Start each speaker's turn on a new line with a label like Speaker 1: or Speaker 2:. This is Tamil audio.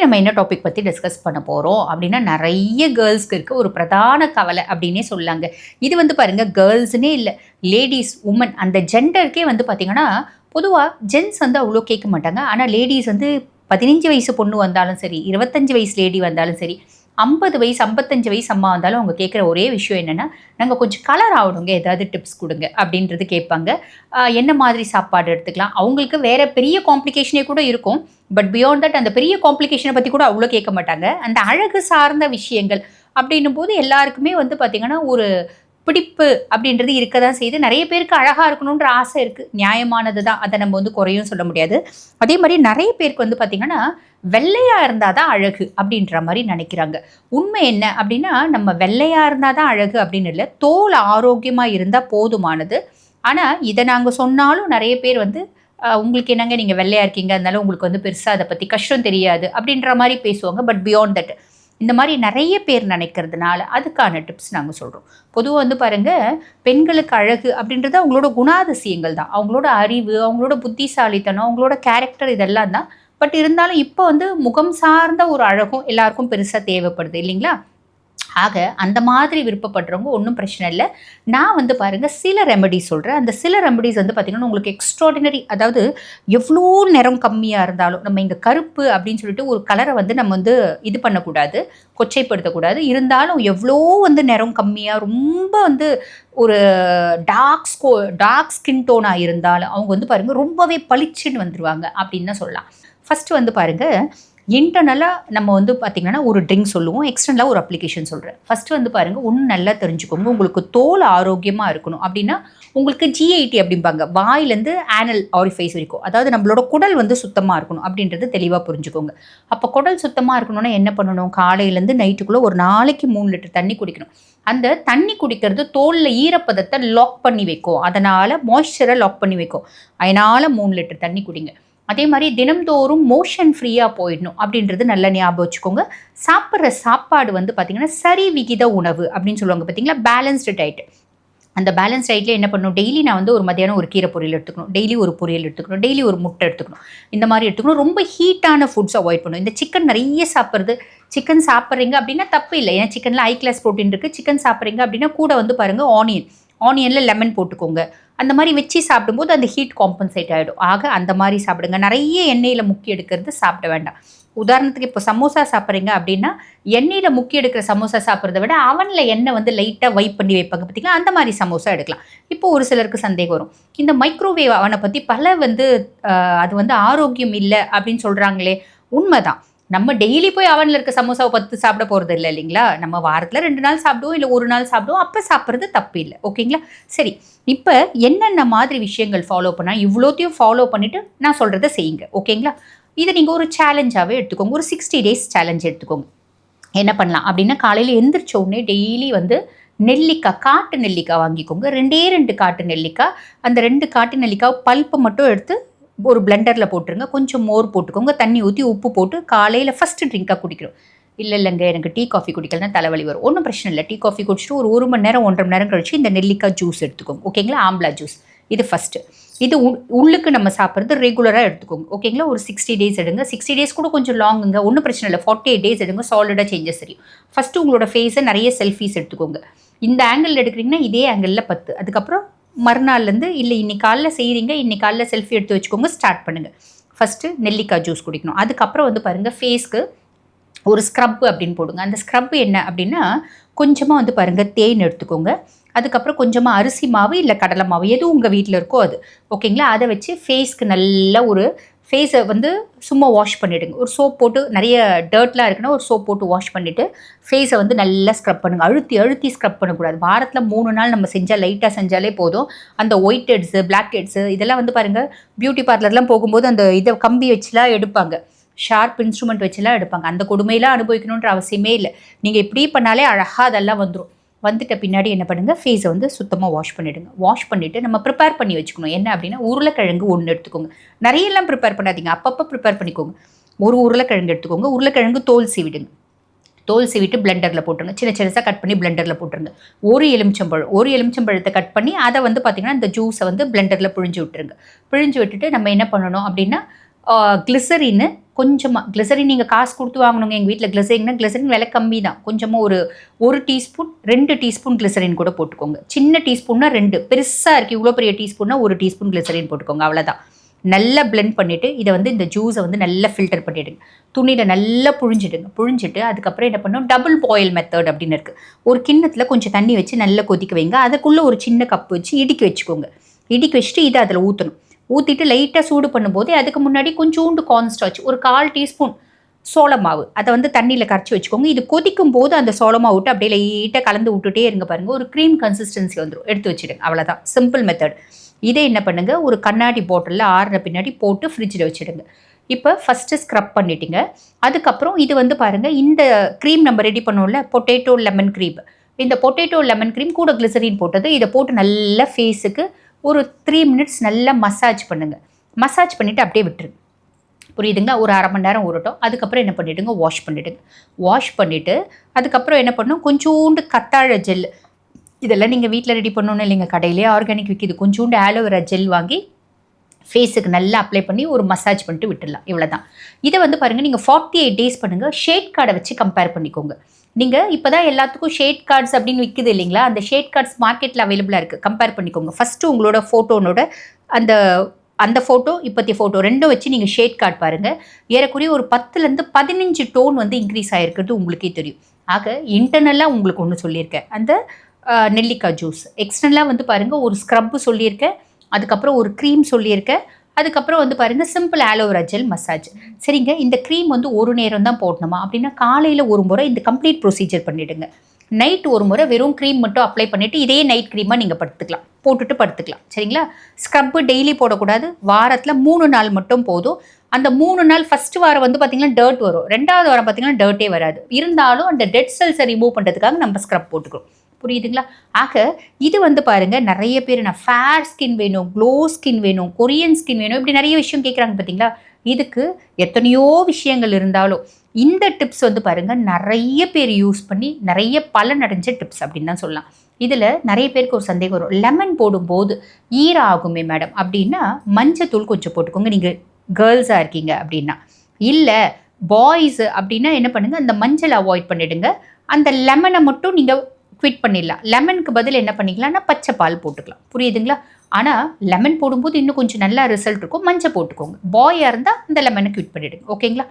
Speaker 1: இன்றைக்கி நம்ம என்ன டாபிக் பற்றி டிஸ்கஸ் பண்ண போகிறோம் அப்படின்னா நிறைய கேர்ள்ஸ்க்கு இருக்க ஒரு பிரதான கவலை அப்படின்னே சொல்லாங்க. இது வந்து பாருங்கள் கேர்ள்ஸ்னே இல்லை லேடிஸ் உமன் அந்த ஜெண்டருக்கே வந்து பார்த்திங்கன்னா பொதுவாக ஜென்ஸ் வந்து அவ்வளோ கேட்க மாட்டாங்க. ஆனால் லேடிஸ் வந்து பதினஞ்சு வயசு பொண்ணு வந்தாலும் சரி இருபத்தஞ்சி வயசு லேடி வந்தாலும் சரி ஐம்பது வயசு ஐம்பத்தஞ்சு வயசு அம்மா வந்தாலும் அவங்க கேட்குற ஒரே விஷயம் என்னென்னா நாங்கள் கொஞ்சம் கலர் ஆகணுங்க ஏதாவது டிப்ஸ் கொடுங்க அப்படின்றது கேட்பாங்க. என்ன மாதிரி சாப்பாடு எடுத்துக்கலாம்? அவங்களுக்கு வேறு பெரிய காம்ப்ளிகேஷனே கூட இருக்கும். பட் பியாண்ட் தட் அந்த பெரிய காம்ப்ளிகேஷனை பற்றி கூட அவ்வளோ கேட்க மாட்டாங்க. அந்த அழகு சார்ந்த விஷயங்கள் அப்படின்னும் போது எல்லாருக்குமே வந்து பார்த்திங்கன்னா ஒரு பிடிப்பு அப்படின்றது இருக்க தான் செய்யுது. நிறைய பேருக்கு அழகாக இருக்கணுன்ற ஆசை இருக்குது நியாயமானது தான் அதை நம்ம வந்து குறையும் சொல்ல முடியாது. அதே மாதிரி நிறைய பேருக்கு வந்து பார்த்திங்கன்னா வெள்ளையாக இருந்தால் தான் அழகு அப்படின்ற மாதிரி நினைக்கிறாங்க. உண்மை என்ன அப்படின்னா நம்ம வெள்ளையாக இருந்தால் தான் அழகு அப்படின்னு இல்லை. தோல் ஆரோக்கியமாக இருந்தால் போதுமானது. ஆனால் இதை நாங்கள் சொன்னாலும் நிறைய பேர் வந்து உங்களுக்கு என்னங்க நீங்கள் வெள்ளையாக இருக்கீங்க? அதனால உங்களுக்கு வந்து பெருசாக அதை பற்றி கஷ்டம் தெரியாது. அப்படின்ற மாதிரி பேசுவாங்க. பட் பியாண்ட் தட் இந்த மாதிரி நிறைய பேர் நினைக்கிறதுனால அதுக்கான டிப்ஸ் நாங்கள் சொல்கிறோம் பொதுவாக வந்து பாருங்கள் பெண்களுக்கு அழகு அப்படின்றது அவங்களோட குணாதிசயங்கள் தான். அவங்களோட அறிவு அவங்களோட புத்திசாலித்தனம் அவங்களோட கேரக்டர் இதெல்லாம் தான். பட் இருந்தாலும் இப்போ வந்து முகம் சார்ந்த ஒரு அழகும் எல்லாருக்கும் பெருசாக தேவைப்படுது இல்லைங்களா? ஆக அந்த மாதிரி விருப்பப்படுறவங்க ஒன்றும் பிரச்சனை இல்லை. நான் வந்து பாருங்கள் சில ரெமெடிஸ் சொல்கிறேன் அந்த சில ரெமெடிஸ் வந்து பார்த்திங்கன்னா உங்களுக்கு எக்ஸ்ட்ராடினரி அதாவது எவ்வளோ நிறம் கம்மியாக இருந்தாலும் நம்ம இங்கே கருப்பு அப்படின்னு சொல்லிட்டு ஒரு கலரை வந்து நம்ம வந்து இது பண்ணக்கூடாது கொச்சைப்படுத்தக்கூடாது. இருந்தாலும் எவ்வளோ வந்து நிறம் கம்மியாக ரொம்ப வந்து ஒரு டார்க் ஸ்கோ டார்க் ஸ்கின் டோனாக இருந்தாலும் அவங்க வந்து பாருங்கள் ரொம்பவே பளிச்சுன்னு வந்துடுவாங்க அப்படின்னு தான் சொல்லலாம். ஃபஸ்ட்டு வந்து பாருங்கள் இன்டர்னலாக நம்ம வந்து பார்த்திங்கன்னா ஒரு ட்ரிங்க் சொல்லுவோம் எக்ஸ்டர்னலாக ஒரு அப்ளிகேஷன் சொல்கிறேன் ஃபஸ்ட்டு வந்து பாருங்கள் ஒன்று நல்லா தெரிஞ்சுக்கோங்க. உங்களுக்கு தோல் ஆரோக்கியமாக இருக்கணும். அப்படின்னா உங்களுக்கு ஜிஐடி அப்படிம்பாங்க. வாயிலேருந்து ஆனல் ஆரிஃபைஸ் வரைக்கும். அதாவது நம்மளோட குடல் வந்து சுத்தமாக இருக்கணும் அப்படின்றது தெளிவாக புரிஞ்சுக்கோங்க. அப்போ குடல் சுத்தமாக இருக்கணும்னா என்ன பண்ணணும்? காலையிலேருந்து நைட்டுக்குள்ளே ஒரு நாளைக்கு மூணு லிட்டர் தண்ணி குடிக்கணும். அந்த தண்ணி குடிக்கிறது தோலில் ஈரப்பதத்தை லாக் பண்ணி வைக்கும். அதனால் மாய்ஸ்சரை லாக் பண்ணி வைக்கும். அதனால் மூணு லிட்டர் தண்ணி குடிங்க. அதே மாதிரி தினம்தோறும் மோஷன் ஃப்ரீயாக போயிடணும் அப்படின்றது நல்ல ஞாபகம் வச்சுக்கோங்க. சாப்பிட்ற சாப்பாடு வந்து பார்த்திங்கன்னா சரி விகித உணவு அப்படின்னு சொல்லுவாங்க பார்த்தீங்களா பேலன்ஸ்டு டயட் அந்த பேலன்ஸ் டயட்டில் என்ன பண்ணணும்? டெய்லி நான் வந்து ஒரு மதியானம் ஒரு கீரை பொரியல் எடுத்துக்கணும். டெய்லி ஒரு பொரியல் எடுத்துக்கணும். டெய்லி ஒரு முட்டை எடுத்துக்கணும். இந்த மாதிரி எடுத்துக்கணும். ரொம்ப ஹீட்டான ஃபுட்ஸ் அவாய்ட் பண்ணணும். இந்த சிக்கன் நிறைய சாப்பிட்றது. சிக்கன் சாப்பிட்றீங்க அப்படின்னா தப்பு இல்லை. ஏன்னா சிக்கனில் ஹை கிளாஸ் ப்ரோட்டீன் இருக்குது சிக்கன் சாப்பிட்றீங்க அப்படின்னா கூட வந்து பாருங்கள் ஆனியன் ஆனியனில் லெமன் போட்டுக்கோங்க. அந்த மாதிரி வச்சு சாப்பிடும்போது அந்த ஹீட் காம்பன்சேட் ஆகிடும் ஆக அந்த மாதிரி சாப்பிடுங்க. நிறைய எண்ணெயில் முக்கி எடுக்கிறது சாப்பிட வேண்டாம். உதாரணத்துக்கு இப்போ சமோசா சாப்பிட்றீங்க அப்படின்னா எண்ணெயில் முக்கி எடுக்கிற சமோசா சாப்பிட்றத விட அவனில் எண்ணெய் வந்து லைட்டாக வைப் பண்ணி வைப்பாங்க பார்த்தீங்கன்னா அந்த மாதிரி சமோசா எடுக்கலாம். இப்போ ஒரு சிலருக்கு சந்தேகம் வரும். இந்த மைக்ரோவேவ் அவனை பற்றி பல வந்து அது வந்து ஆரோக்கியம் இல்லை அப்படின்னு சொல்கிறாங்களே உண்மைதான். நம்ம டெய்லி போய் அவனில் இருக்க சமோசாவை பத்து சாப்பிட போகிறது இல்லை இல்லைங்களா? நம்ம வாரத்தில் ரெண்டு நாள் சாப்பிடுவோம் இல்லை ஒரு நாள் சாப்பிடுவோம் அப்போ சாப்பிட்றது தப்பு இல்லை. ஓகேங்களா சரி இப்போ என்னென்ன மாதிரி விஷயங்கள் ஃபாலோ பண்ணால் இவ்வளோத்தையும் ஃபாலோ பண்ணிவிட்டு நான் சொல்கிறத செய்யுங்க. ஓகேங்களா இதை நீங்கள் ஒரு சேலஞ்சாகவே எடுத்துக்கோங்க. ஒரு சிக்ஸ்டி டேஸ் சேலஞ்ச் எடுத்துக்கோங்க. என்ன பண்ணலாம்? அப்படின்னா காலையில் எந்திரிச்ச உடனே டெய்லி வந்து நெல்லிக்காய் காட்டு நெல்லிக்காய் வாங்கிக்கோங்க. ரெண்டே ரெண்டு காட்டு நெல்லிக்காய். அந்த ரெண்டு காட்டு நெல்லிக்காய் பல்ப்பை மட்டும் எடுத்து ஒரு பிளெண்டரில் போட்டுருங்க. கொஞ்சம் மோர் போட்டுக்கோங்க. தண்ணி ஊற்றி உப்பு போட்டு காலையில் ஃபஸ்ட்டு ட்ரிங்காக குடிக்கிறோம் இல்லை இல்லைங்க எனக்கு டீ காஃபி குடிக்கலாம் தலைவலி வரும். ஒன்றும் பிரச்சனை இல்லை. டீ காஃபி குடிச்சிட்டு ஒரு ஒரு மணி நேரம் ஒன்றரை மணி நேரம் கழிச்சு இந்த நெல்லிக்காய் ஜூஸ் எடுத்துக்கோங்க. ஓகேங்களா ஆம்லா ஜூஸ் இது ஃபஸ்ட்டு இது உள்- உள்ளுக்கு நம்ம சாப்பிட்றது ரெகுலராக எடுத்துக்கோங்க. ஓகேங்களா ஒரு சிக்ஸ்டி டேஸ் எடுங்க. சிக்ஸ்டி டேஸ் கூட கொஞ்சம் லாங்குங்க ஒன்றும் பிரச்சனை இல்லை. ஃபார்ட்டி எயிட் டேஸ் எடுங்க சாலிடாக சேஞ்சஸ் தெரியும். ஃபஸ்ட்டு உங்களோட ஃபேஸை நிறைய செல்ஃபீஸ் எடுத்துக்கோங்க. இந்த ஆங்கிள் எடுக்கிறீங்கன்னா இதே ஆங்கிளில் பத்து. அதுக்கப்புறம் மறுநாள்லேருந்து இல்லை இன்னைக்கு காலைல செய்கிறீங்க இன்னைக்கு காலைல செல்ஃபி எடுத்து வச்சுக்கோங்க ஸ்டார்ட் பண்ணுங்கள் ஃபஸ்ட்டு நெல்லிக்காய் ஜூஸ் குடிக்கணும். அதுக்கப்புறம் வந்து பாருங்கள் ஃபேஸ்க்கு ஒரு ஸ்க்ரப் அப்படின்னு போடுங்க. அந்த ஸ்க்ரப் என்ன அப்படின்னா கொஞ்சமாக வந்து பாருங்கள் தேன் எடுத்துக்கோங்க. அதுக்கப்புறம் கொஞ்சமாக அரிசி மாவு இல்லை கடலை மாவு எது உங்கள் வீட்டில் இருக்கோ அது. ஓகேங்களா அதை வச்சு ஃபேஸ்க்கு நல்ல ஒரு ஃபேஸை வந்து சும்மா வாஷ் பண்ணிவிடுங்க ஒரு சோப் போட்டு நிறைய டர்ட்லாம் இருக்குன்னா ஒரு சோப் போட்டு வாஷ் பண்ணிவிட்டு ஃபேஸை வந்து நல்லா ஸ்க்ரப் பண்ணுங்கள் அழுத்தி அழுத்தி ஸ்க்ரப் பண்ணக்கூடாது. வாரத்தில் மூணு நாள் நம்ம செஞ்சால் லைட்டாக செஞ்சாலே போதும். அந்த ஒயிட் ஹெட்ஸு பிளாக் ஹெட்ஸு இதெல்லாம் வந்து பாருங்கள் பியூட்டி பார்லர்லாம் போகும்போது அந்த இதை கம்பி வச்சுலாம் எடுப்பாங்க. ஷார்ப் இன்ஸ்ட்ருமெண்ட் வச்சுலாம் எடுப்பாங்க. அந்த கொடுமையெல்லாம் அனுபவிக்கணுன்ற அவசியமே இல்லை. நீங்கள் இப்படி பண்ணாலே அழகாக அதெல்லாம் வந்துடும் வந்துட்ட பின்னாடி என்ன பண்ணுங்கள் ஃபேஸை வந்து சுத்தமாக வாஷ் பண்ணிவிடுங்க வாஷ் பண்ணிவிட்டு நம்ம ப்ரிப்பேர் பண்ணி வச்சுக்கணும். என்ன அப்படின்னா உருளைக்கிழங்கு ஒன்று எடுத்துக்கோங்க. நிறையெல்லாம் ப்ரிப்பேர் பண்ணாதீங்க. அப்பப்போ ப்ரிப்பேர் பண்ணிக்கோங்க. ஒரு உருளைக்கிழங்கு எடுத்துக்கோங்க. உருளைக்கிழங்கு தோல் சீவிடுங்க. தோல் சீவிட்டு பிளெண்டரில் போட்டுருங்க. சின்ன சின்னசாக கட் பண்ணி பிளெண்டரில் போட்டுருங்க. ஒரு எலுமிச்சம்பழம் ஒரு எலுமிச்சம்பழத்தை கட் பண்ணி அதை வந்து பார்த்திங்கன்னா இந்த ஜூஸை வந்து பிளெண்டரில் பிழிஞ்சு விட்டுருங்க. பிழிஞ்சு விட்டுட்டு நம்ம என்ன பண்ணணும் அப்படின்னா கிளிசரின்னு கொஞ்சமாக கிளிசரின் நீங்கள் காசு கொடுத்து வாங்கணுங்க. எங்கள் வீட்டில் கிளிசரின்னா கிளிசரின் விலை கம்மி தான் கொஞ்சமாக ஒரு ஒரு டீஸ்பூன் ரெண்டு டீஸ்பூன் கிளிசரின் கூட போட்டுக்கோங்க. சின்ன டீஸ்பூன்னா ரெண்டு. பெருசாக இருக்குது இவ்வளோ பெரிய டீஸ்பூன்னா ஒரு டீஸ்பூன் கிளிசரின் போட்டுக்கோங்க. அவ்வளோதான் நல்லா பிளெண்ட் பண்ணிவிட்டு இதை வந்து இந்த ஜூஸை வந்து நல்லா ஃபில்டர் பண்ணிவிடுங்க துணியில் நல்லா புழிஞ்சிடுங்க. புழிஞ்சிட்டு அதுக்கப்புறம் என்ன பண்ணணும்? டபுள் பாயில் மெத்தட் அப்படின்னு இருக்குது ஒரு கிண்ணத்தில் கொஞ்சம் தண்ணி வச்சு நல்லா கொதிக்க வைங்க. அதுக்குள்ளே ஒரு சின்ன கப்பு வச்சு இடுக்கி வச்சுக்கோங்க. இடுக்கி வச்சுட்டு இதை அதில் ஊற்றணும் ஊற்றிட்டு லைட்டாக சூடு பண்ணும்போது அதுக்கு முன்னாடி கொஞ்சோண்டு கார்ன்ஸ்டாச் ஒரு கால் டீஸ்பூன் சோளமாவு அதை வந்து தண்ணியில் கரைச்சி வச்சுக்கோங்க. இது கொதிக்கும் போது அந்த சோளமாவு விட்டு அப்படியே லைட்டாக கலந்து விட்டுட்டே இருங்க பாருங்கள் ஒரு க்ரீம் கன்சிஸ்டன்சி வந்துடும் எடுத்து வச்சுடுங்க. அவ்வளோதான் சிம்பிள் மெத்தட் இதை என்ன பண்ணுங்கள் ஒரு கண்ணாடி பாட்டிலில் ஆறுன பின்னாடி போட்டு ஃப்ரிட்ஜில் வச்சுடுங்க. இப்போ ஃபஸ்ட்டு ஸ்க்ரப் பண்ணிட்டீங்க. அதுக்கப்புறம் இது வந்து பாருங்கள் இந்த க்ரீம் நம்ம ரெடி பண்ணோம்ல பொட்டேட்டோ லெமன் க்ரீம் இந்த பொட்டேட்டோ லெமன் க்ரீம் கூட கிளிசரின் போட்டது. இதை போட்டு நல்லா ஃபேஸுக்கு ஒரு த்ரீ மினிட்ஸ் நல்லா மசாஜ் பண்ணுங்கள் மசாஜ் பண்ணிவிட்டு அப்படியே விட்டுருங்க. புரியுதுங்களா? ஒரு அரை மணி நேரம் ஊறட்டும். அதுக்கப்புறம் என்ன பண்ணிவிடுங்க வாஷ் பண்ணிவிடுங்க வாஷ் பண்ணிவிட்டு அதுக்கப்புறம் என்ன பண்ணும் கொஞ்சோண்டு கத்தாழ ஜெல் இதெல்லாம் நீங்கள் வீட்டில் ரெடி பண்ணணும் இல்லைங்க. கடையிலே ஆர்கானிக் விற்கிது கொஞ்சோண்டு ஆலோவேரா ஜெல் வாங்கி ஃபேஸுக்கு நல்லா அப்ளை பண்ணி ஒரு மசாஜ் பண்ணிட்டு விட்டுடலாம். இவ்வளோ தான் இதை வந்து பாருங்கள் நீங்கள் ஃபார்ட்டி எயிட் டேஸ் பண்ணுங்கள் ஷேட் கார்டை வச்சு கம்பேர் பண்ணிக்கோங்க. நீங்கள் இப்போ தான் எல்லாத்துக்கும் ஷேட் கார்ட்ஸ் அப்படின்னு விற்குது இல்லைங்களா? அந்த ஷேட் கார்ட்ஸ் மார்க்கெட்டில் அவைலபிளாக இருக்குது கம்பேர் பண்ணிக்கோங்க. ஃபஸ்ட்டு உங்களோட ஃபோட்டோனோட அந்த அந்த ஃபோட்டோ இப்போத்திய ஃபோட்டோ ரெண்டும் வச்சு நீங்கள் ஷேட் கார்ட் பாருங்கள் ஏறக்குறைய ஒரு பத்துலேருந்து பதினஞ்சு டோன் வந்து இன்க்ரீஸ் ஆகிருக்கிறது உங்களுக்கே தெரியும். ஆக இன்டர்னலாக உங்களுக்கு ஒன்று சொல்லியிருக்கேன். அந்த நெல்லிக்காய் ஜூஸ் எக்ஸ்டர்னலாக வந்து பாருங்கள் ஒரு ஸ்க்ரப்பு சொல்லியிருக்கேன். அதுக்கப்புறம் ஒரு க்ரீம் சொல்லியிருக்கேன். அதுக்கப்புறம் வந்து பாருங்கள் சிம்பிள் ஆலோவேரா ஜெல் மசாஜ் சரிங்க இந்த க்ரீம் வந்து ஒரு நேரம் தான் போடணுமா? அப்படின்னா காலையில் ஒரு முறை இந்த கம்ப்ளீட் ப்ரொசீஜர் பண்ணிவிடுங்க நைட் ஒரு முறை வெறும் க்ரீம் மட்டும் அப்ளை பண்ணிவிட்டு இதே நைட் க்ரீமாக நீங்கள் படுத்துக்கலாம். போட்டுட்டு படுத்துக்கலாம். சரிங்களா? ஸ்க்ரப்பு டெய்லி போடக்கூடாது. வாரத்தில் மூணு நாள் மட்டும் போதும். அந்த மூணு நாள் ஃபஸ்ட்டு வாரம் வந்து பார்த்திங்கன்னா டர்ட் வரும். ரெண்டாவது வாரம் பார்த்திங்கன்னா டர்ட்டே வராது. இருந்தாலும் அந்த டெட் செல்ஸை ரிமூவ் பண்ணுறதுக்காக நம்ம ஸ்க்ரப் போட்டுக்கிறோம். புரியுதுங்களா? ஆக இது வந்து பாருங்க நிறைய பேர் நான் ஃபேர் ஸ்கின் வேணும் க்ளோ ஸ்கின் வேணும் கொரியன் ஸ்கின் வேணும் இப்படி நிறைய விஷயம் கேட்குறாங்க பார்த்தீங்களா இதுக்கு எத்தனையோ விஷயங்கள் இருந்தாலும் இந்த டிப்ஸ் வந்து பாருங்க நிறைய பேர் யூஸ் பண்ணி நிறைய பலன் அடைஞ்ச டிப்ஸ் அப்படின்னு தான் சொல்லலாம். இதில் நிறைய பேருக்கு ஒரு சந்தேகம் வரும். லெமன் போடும்போது ஈரம் ஆகுமே மேடம் அப்படின்னா மஞ்சத்தூள் கொஞ்சம் போட்டுக்கோங்க. நீங்கள் கேர்ள்ஸாக இருக்கீங்க அப்படின்னா. இல்லை பாய்ஸு அப்படின்னா என்ன பண்ணுங்கள் அந்த மஞ்சள் அவாய்ட் பண்ணிவிடுங்க அந்த லெமனை மட்டும் நீங்கள் குவிட் பண்ணிடலாம். லெமனுக்கு பதில் என்ன பண்ணிக்கலாம்னா பச்சை பால் போட்டுக்கலாம். புரியுதுங்களா? ஆனால் லெமன் போடும்போது இன்னும் கொஞ்சம் நல்லா ரிசல்ட் இருக்கும். மஞ்சள் போட்டுக்கோங்க. பாயாக இருந்தால் அந்த லெமனை குவிட் பண்ணிவிடுங்க ஓகேங்களா